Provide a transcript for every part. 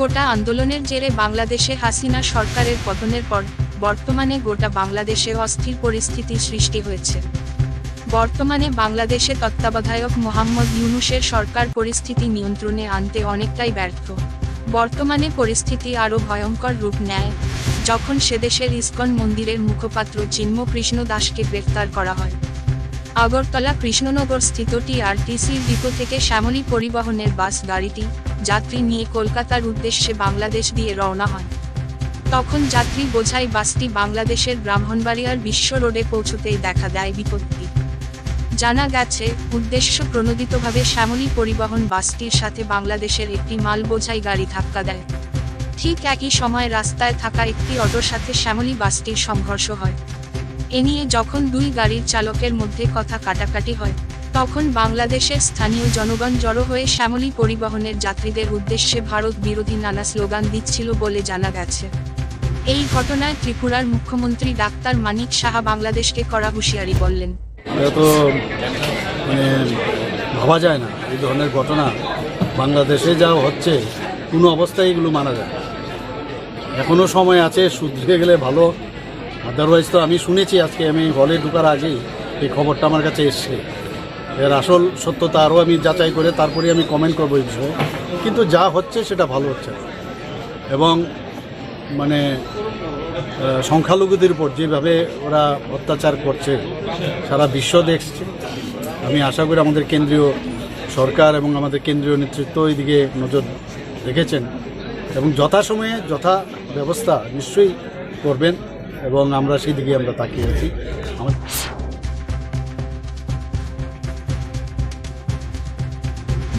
কোটা আন্দোলনের জেরে বাংলাদেশে হাসিনা সরকারের পতনের পর বর্তমানে গোটা বাংলাদেশে অস্থির পরিস্থিতি সৃষ্টি হয়েছে। বর্তমানে বাংলাদেশে তত্ত্বাবধায়ক মোহাম্মদ ইউনুসের সরকার পরিস্থিতি নিয়ন্ত্রণে আনতে অনেকটাই ব্যর্থ। বর্তমানে পরিস্থিতি আরও ভয়ঙ্কর রূপ নেয়, যখন সেদেশের ইস্কন মন্দিরের মুখপাত্র চিন্ম কৃষ্ণ দাসকে গ্রেফতার করা হয়। আগরতলা কৃষ্ণনগর স্থিত টিআরটিসির ডিপো থেকে শ্যামলী পরিবহনের বাস গাড়িটি যাত্রী নিয়ে কলকাতার উদ্দেশ্যে বাংলাদেশ দিয়ে রওনা হয়। তখন যাত্রী বোঝাই বাসটি বাংলাদেশের ব্রাহ্মণবাড়িয়ার বিশ্ব রোডে পৌঁছতেই দেখা দেয় বিপত্তি। জানা গেছে, উদ্দেশ্য প্রণোদিতভাবে শ্যামলী পরিবহন বাসটির সাথে বাংলাদেশের একটি মাল বোঝাই গাড়ি ধাক্কা দেয়। ঠিক একই সময় রাস্তায় থাকা একটি অটোর সাথে শ্যামলী বাসটির সংঘর্ষ হয়। এ নিয়ে যখন দুই গাড়ির চালকের মধ্যে কথা কাটাকাটি হয় তখন বাংলাদেশের স্থানীয় জনগণ জড়ো হয়ে শ্যামলী পরিবহনের যাত্রীদের উদ্দেশ্যে ভারত বিরোধী নানা স্লোগান দিচ্ছিল বলে জানা গেছে। এই ঘটনায় ত্রিপুরার মুখ্যমন্ত্রী ডাক্তার মানিক সাহা বাংলাদেশকে কড়া হুঁশিয়ারি বললেন। তো মানে ভাবা যায় না, এই ধরনের ঘটনা বাংলাদেশে যা হচ্ছে, কোনো অবস্থায় এগুলো মানা যায়। এখনও সময় আছে, শুধরে গেলে ভালো। আদারওয়াইজ তো আমি শুনেছি আজকে, আমি হলে ঢুকার আগেই এই খবরটা আমার কাছে এসছে। এর আসল সত্যতা আরও আমি যাচাই করে তারপরে আমি কমেন্ট করব এই বিষয়ে। কিন্তু যা হচ্ছে সেটা ভালো হচ্ছে এবং মানে সংখ্যালঘুদের উপর যেভাবে ওরা অত্যাচার করছে, সারা বিশ্ব দেখছে, আমি আশা করি আমাদের কেন্দ্রীয় সরকার এবং আমাদের কেন্দ্রীয় নেতৃত্ব এদিকে নজর রেখেছেন এবং যথাসময়ে যথা ব্যবস্থা নিশ্চয়ই করবেন এবং আমরা সেই দিকে আমরা তাকিয়ে আছি।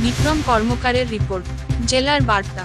বিক্রম কর্মকারের রিপোর্ট জেলার বার্তা।